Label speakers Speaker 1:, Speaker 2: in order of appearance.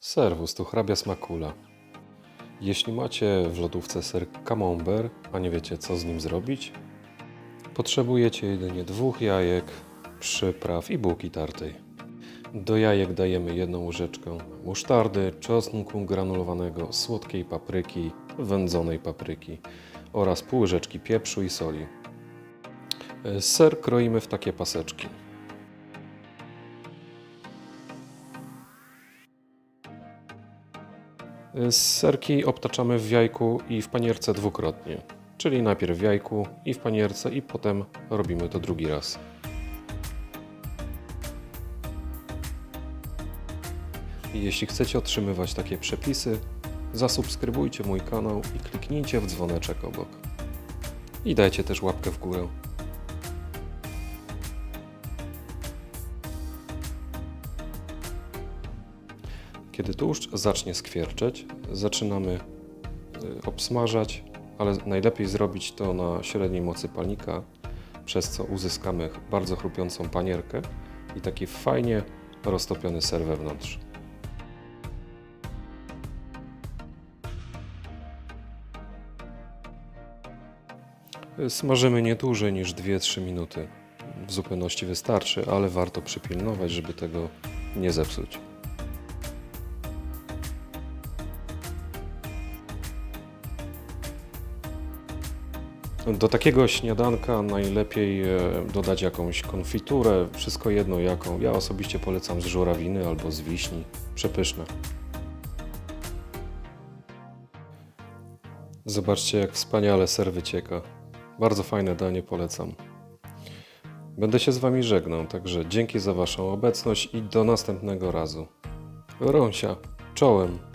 Speaker 1: Serwus, tu hrabia Smakula. Jeśli macie w lodówce ser camembert, a nie wiecie co z nim zrobić, potrzebujecie jedynie dwóch jajek, przypraw i bułki tartej. Do jajek dajemy jedną łyżeczkę musztardy, czosnku granulowanego, słodkiej papryki, wędzonej papryki oraz pół łyżeczki pieprzu i soli. Ser kroimy w takie paseczki. Serki obtaczamy w jajku i w panierce dwukrotnie. Czyli najpierw w jajku i w panierce i potem robimy to drugi raz. Jeśli chcecie otrzymywać takie przepisy, zasubskrybujcie mój kanał i kliknijcie w dzwoneczek obok. I dajcie też łapkę w górę. Kiedy tłuszcz zacznie skwierczeć, zaczynamy y, obsmażać, ale najlepiej zrobić to na średniej mocy palnika, przez co uzyskamy bardzo chrupiącą panierkę i taki fajnie roztopiony ser wewnątrz. Y, Smażymy nie dłużej niż 2-3 minuty. W zupełności wystarczy, ale warto przypilnować, żeby tego nie zepsuć. Do takiego śniadanka najlepiej e, dodać jakąś konfiturę, wszystko jedno jaką. Ja osobiście polecam z żurawiny albo z wiśni. Przepyszne. Zobaczcie, jak wspaniale ser wycieka. Bardzo fajne danie, polecam. Będę się z Wami żegnał, także dzięki za Waszą obecność i do następnego razu. Rąsia, czołem.